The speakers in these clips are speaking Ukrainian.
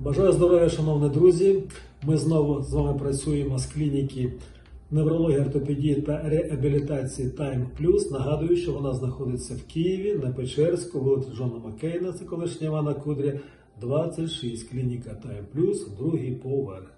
Бажаю здоров'я, шановні друзі. Ми знову з вами працюємо з клініки неврології, ортопедії та реабілітації Time Plus. Нагадую, що вона знаходиться в Києві на Печерську, вулиці Джона Маккейна, це колишня Івана Кудря, 26, клініка Time Plus, другий поверх.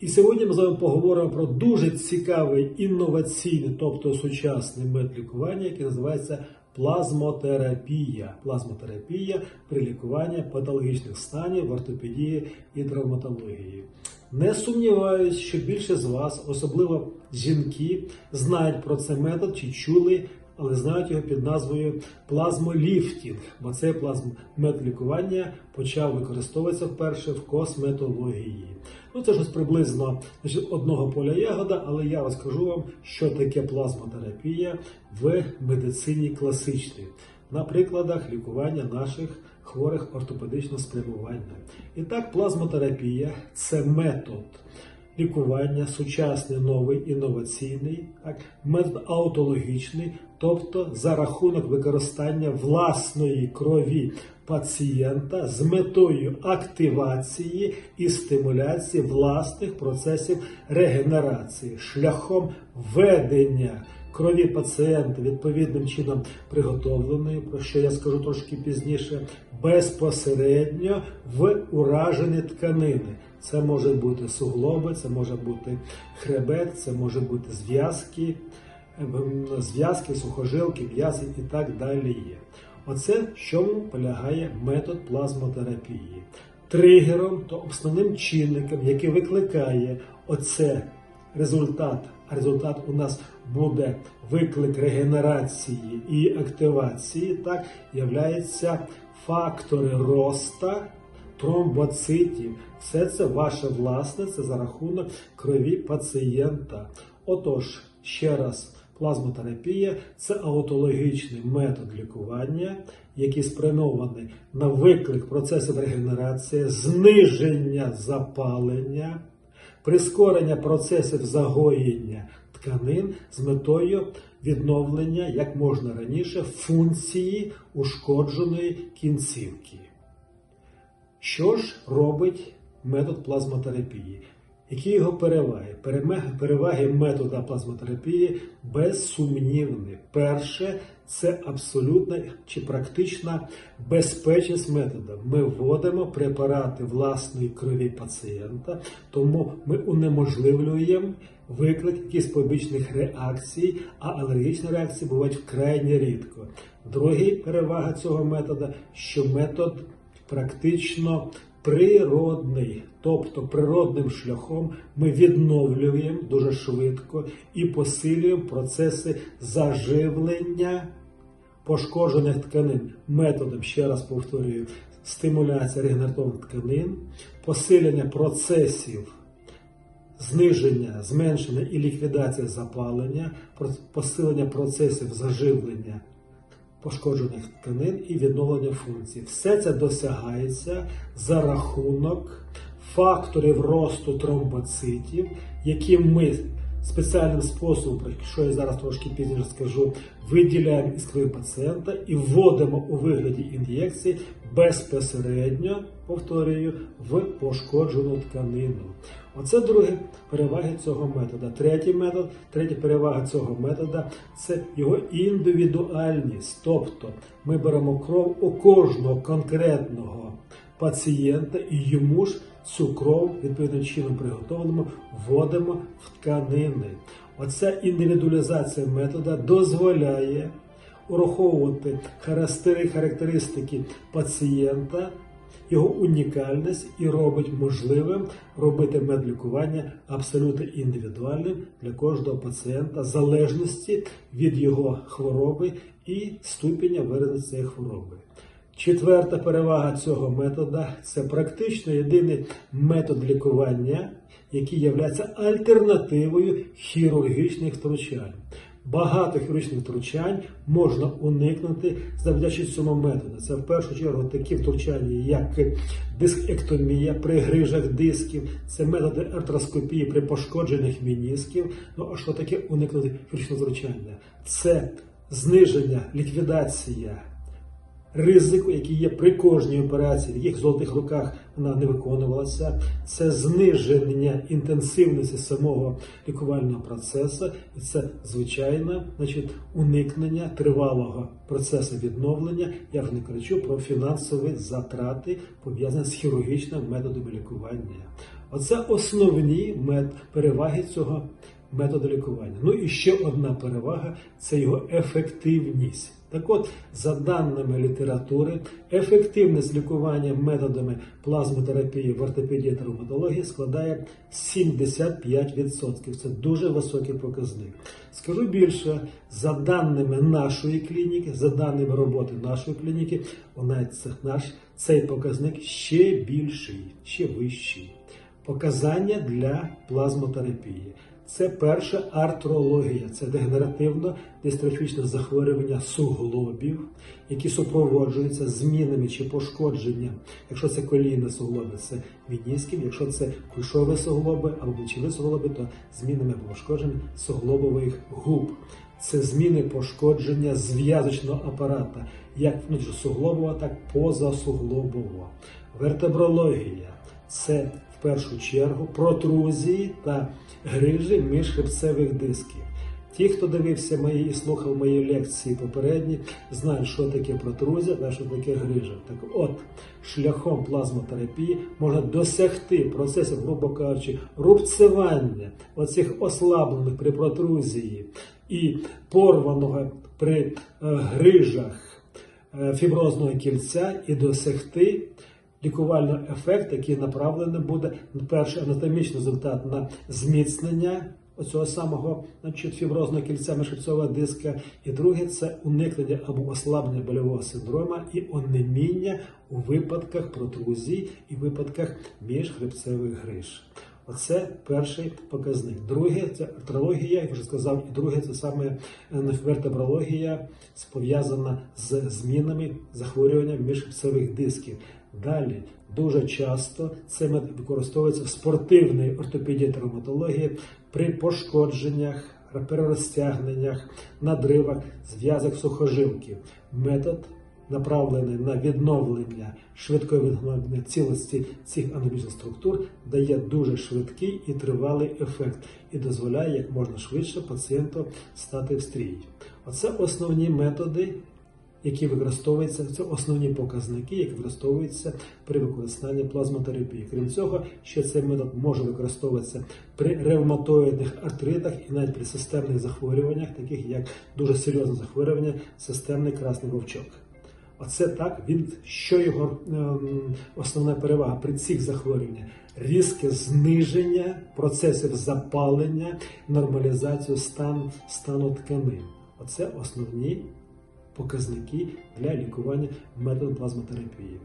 І сьогодні ми з вами поговоримо про дуже цікавий інноваційний, тобто сучасний метод лікування, який називається плазмотерапія. Плазмотерапія при лікуванні патологічних станів в ортопедії і травматології. Не сумніваюсь, що більше з вас, особливо жінки, знають про цей метод чи чули, але знають його під назвою плазмоліфтінг, бо цей плазмотод лікування почав використовуватися вперше в косметології. Ну, це щось приблизно значить, одного поля ягода, але я розкажу вам, що таке плазмотерапія в медицині класичній, на прикладах лікування наших хворих ортопедичного спрямування. І так, плазмотерапія це метод лікування, сучасний, новий, інноваційний, метод аутологічний, тобто за рахунок використання власної крові пацієнта з метою активації і стимуляції власних процесів регенерації шляхом введення крові пацієнта відповідним чином приготовленої, про що я скажу трошки пізніше, безпосередньо в уражені тканини. Це може бути суглоби, це може бути хребет, це може бути зв'язки, ем, зв'язки, сухожилки, м'язи і так далі є. Оце в чому полягає метод плазмотерапії. Тригером, то основним чинником, який викликає оце результат, а результат у нас буде виклик регенерації і активації, так, являються фактори роста тромбоцитів. Все це ваше власне, це за рахунок крові пацієнта. Отож, ще раз. Плазмотерапія це аутологічний метод лікування, який спрямований на виклик процесів регенерації, зниження запалення, прискорення процесів загоєння тканин з метою відновлення як можна раніше функції ушкодженої кінцівки. Що ж робить метод плазмотерапії? Які його переваги? Переваги метода плазмотерапії безсумнівні. Перше, це абсолютна чи практична безпечність методу. Ми вводимо препарати власної крові пацієнта, тому ми унеможливлюємо виклик якихось побічних реакцій, а алергічні реакції бувають вкрайні рідко. Друга перевага цього методу, що метод практично природний, тобто природним шляхом ми відновлюємо дуже швидко і посилюємо процеси заживлення пошкоджених тканин. Методом, ще раз повторюю, стимуляція регенеративних тканин, посилення процесів зниження, зменшення і ліквідація запалення, посилення процесів заживлення пошкоджених тканин і відновлення функцій. Все це досягається за рахунок факторів росту тромбоцитів, які ми спеціальним способом, про що я зараз трошки пізніше скажу, виділяємо із пацієнта і вводимо у вигляді ін'єкції безпосередньо, повторюю, в пошкоджену тканину. Оце друге переваги цього метода. Третій метод, третя перевага цього метода це його індивідуальність. Тобто ми беремо кров у кожного конкретного пацієнта і йому ж цю відповідним чином приготовленому вводимо в тканини. Оця індивідуалізація метода дозволяє ураховувати характери- характеристики пацієнта, його унікальність і робить можливим робити медлікування абсолютно індивідуальним для кожного пацієнта, в залежності від його хвороби і ступеня вираження цієї хвороби. Четверта перевага цього метода це практично єдиний метод лікування, який є альтернативою хірургічних втручань. Багато хірургічних втручань можна уникнути завдячи цьому методу. Це в першу чергу такі втручання, як дискектомія при грижах дисків, це методи артроскопії при пошкоджених мінісків. Ну а що таке уникнути хірургічного втручання? Це зниження, ліквідація ризику, який є при кожній операції, в яких золотих руках вона не виконувалася, це зниження інтенсивності самого лікувального процесу, і це звичайно, значить, уникнення тривалого процесу відновлення. Я вже не кричу про фінансові затрати, пов'язані з хірургічним методом лікування. Оце основні переваги цього методу лікування. Ну і ще одна перевага це його ефективність. Так от, за даними літератури, ефективність лікування методами плазмотерапії в ортопедії та ревматології складає 75%. Це дуже високий показник. Скажу більше, за даними нашої клініки, за даними роботи нашої клініки, нас наш цей показник ще більший, ще вищий. Показання для плазмотерапії. Це перша артрологія, це дегенеративно-дистрофічне захворювання суглобів, які супроводжуються змінами чи пошкодженням. Якщо це колінне суглоби, це мінісків, якщо це кульшові суглоби або плечові суглоби, то змінами або пошкодженням суглобових губ. Це зміни пошкодження зв'язочного апарата, як внутрішньосуглобова, так і позасуглобово. Вертебрологія це першу чергу протрузії та грижі міжхребцевих дисків. Ті, хто дивився мої і слухав мої лекції попередні, знають, що таке протрузія та що таке грижа. Так от, шляхом плазмотерапії можна досягти процесів, грубо кажучи, рубцевання оцих ослаблених при протрузії і порваного при е, грижах е, фіброзного кільця і досягти лікувального ефекту, який направлений буде перший анатомічний результат на зміцнення оцього самого значить, фіброзного кільця мишцевого диска, і друге це уникнення або ослаблення больового синдрому і онеміння у випадках протрузій і випадках міжхребцевих гриж. Оце перший показник. Друге це артрологія, як вже сказав, і друге це саме е, вертебрологія, пов'язана з змінами захворювання міжхребцевих дисків. Далі дуже часто це використовується в спортивній ортопедії та ревматології при пошкодженнях, перерозтягненнях, надривах, зв'язок сухожилків. Метод направлений на відновлення швидкого відновлення цілості цих анатомічних структур, дає дуже швидкий і тривалий ефект і дозволяє як можна швидше пацієнту стати в стрій. Оце основні методи які використовуються, це основні показники, які використовуються при використанні плазмотерапії. Крім цього, ще цей метод може використовуватися при ревматоїдних артритах і навіть при системних захворюваннях, таких як дуже серйозне захворювання, системний красний вовчок. Оце так, він що його ем, основна перевага при цих захворюваннях? Різке зниження процесів запалення, нормалізацію стану, стану тканин. Оце основні показники для лікування методом плазмотерапії.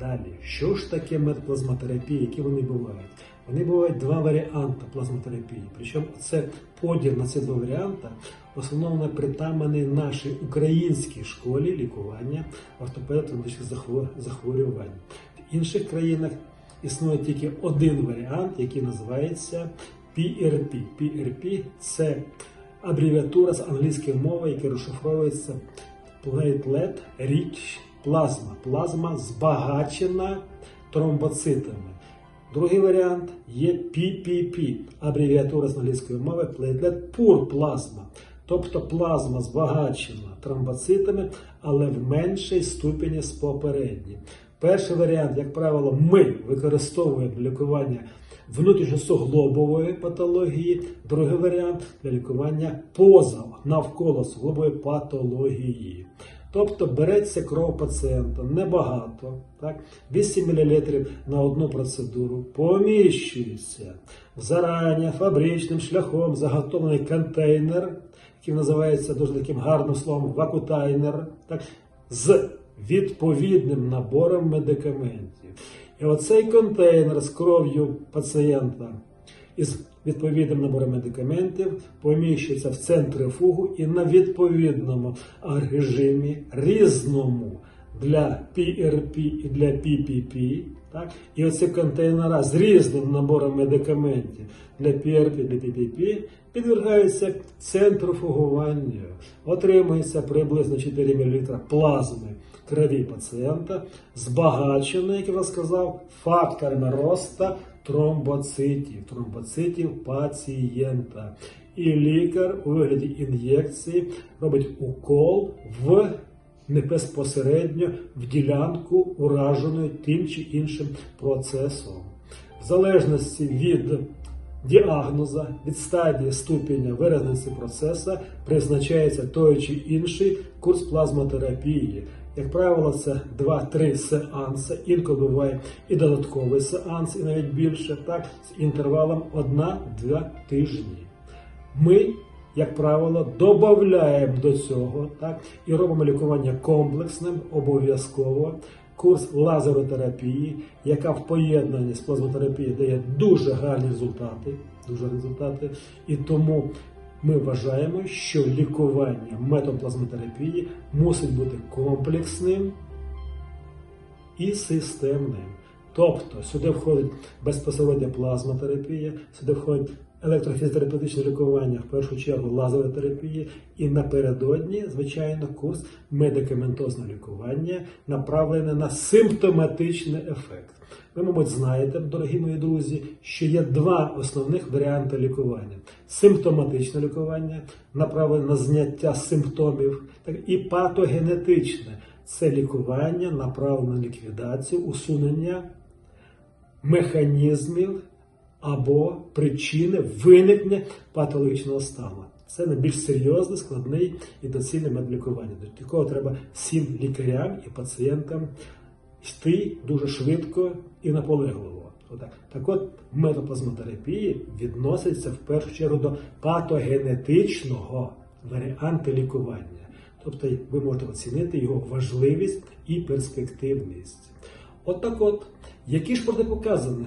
Далі, що ж таке метод плазмотерапії, які вони бувають? Вони бувають два варіанти плазмотерапії. Причому це поділ на ці два варіанти основно притаманий нашій українській школі лікування ортопедо-травматичних захворювань. В інших країнах існує тільки один варіант, який називається PRP. PRP – це абревіатура з англійської мови, яка розшифровується плейтлет річ плазма. Плазма збагачена тромбоцитами. Другий варіант є PPP, абревіатура з англійської мови плейтлет пур плазма. Тобто плазма збагачена тромбоцитами, але в меншій ступені з попереднім. Перший варіант, як правило, ми використовуємо лікування внутрішньосуглобової патології, другий варіант для лікування поза навколо суглобової патології. Тобто береться кров пацієнта небагато, так, 8 мл на одну процедуру, поміщується в фабричним шляхом заготовлений контейнер, який називається дуже таким гарним словом вакутайнер, так, з відповідним набором медикаментів. І оцей контейнер з кров'ю пацієнта із відповідним набором медикаментів поміщується в центрифугу і на відповідному режимі різному для PRP і для PPP. Так? І оці контейнера з різним набором медикаментів для PRP для PPP підвергаються центрофугуванню. Отримується приблизно 4 мл плазми крові пацієнта збагачений, як я вже сказав, факторами росту тромбоцитів, тромбоцитів пацієнта. І лікар у вигляді ін'єкції робить укол в не безпосередньо в ділянку, ураженої тим чи іншим процесом. В залежності від діагноза, від стадії ступеня виразності процесу призначається той чи інший курс плазмотерапії. Як правило, це 2-3 сеанси, інколи буває і додатковий сеанс, і навіть більше, так, з інтервалом 1-2 тижні. Ми, як правило, додаємо до цього так, і робимо лікування комплексним, обов'язково. Курс лазеротерапії, яка в поєднанні з плазмотерапією дає дуже гарні результати, дуже результати. І тому ми вважаємо, що лікування методом плазмотерапії мусить бути комплексним і системним. Тобто сюди входить безпосередня плазмотерапія, сюди входить електрофізіотерапевтичне лікування, в першу чергу лазерова терапія, і напередодні, звичайно, курс медикаментозного лікування, направлене на симптоматичний ефект. Ви, мабуть, знаєте, дорогі мої друзі, що є два основних варіанти лікування: симптоматичне лікування, направлене на зняття симптомів, і патогенетичне. Це лікування, направлене на ліквідацію, усунення механізмів або причини виникнення патологічного стану. Це найбільш серйозний, складний і доцільний метод лікування. До якого треба всім лікарям і пацієнтам йти дуже швидко і наполегливо. Отак. Так от метод плазмотерапії відноситься в першу чергу до патогенетичного варіанту лікування. Тобто ви можете оцінити його важливість і перспективність. От так от, які ж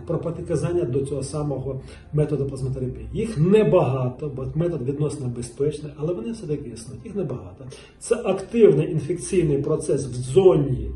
протипоказання до цього самого методу плазмотерапії? Їх небагато, бо метод відносно безпечний, але вони все таки існують. Їх небагато. Це активний інфекційний процес в зоні,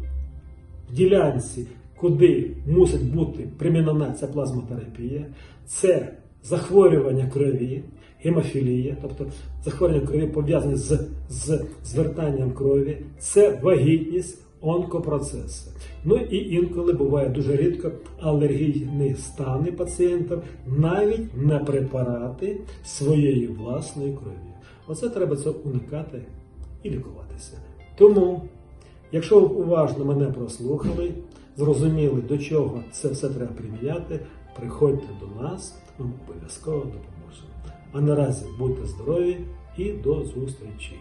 в ділянці, куди мусить бути примінена ця плазмотерапія. Це захворювання крові, гемофілія, тобто захворювання крові пов'язані з, з звертанням крові, це вагітність, онкопроцеси. Ну і інколи буває дуже рідко алергійні стани пацієнтів навіть на препарати своєї власної крові. Оце треба це уникати і лікуватися. Тому, якщо ви уважно мене прослухали, зрозуміли, до чого це все треба приміняти, приходьте до нас, ми обов'язково допоможемо. А наразі будьте здорові і до зустрічі.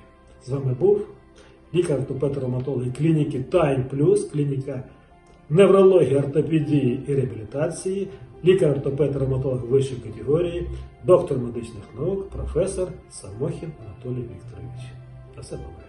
З вами був лікар ортопед-травматолог клініки Тайм Плюс, клініка неврології, ортопедії і реабілітації, лікар-ортопед-травматолог вищої категорії, доктор медичних наук, професор Самохін Анатолій Вікторович. На все добре.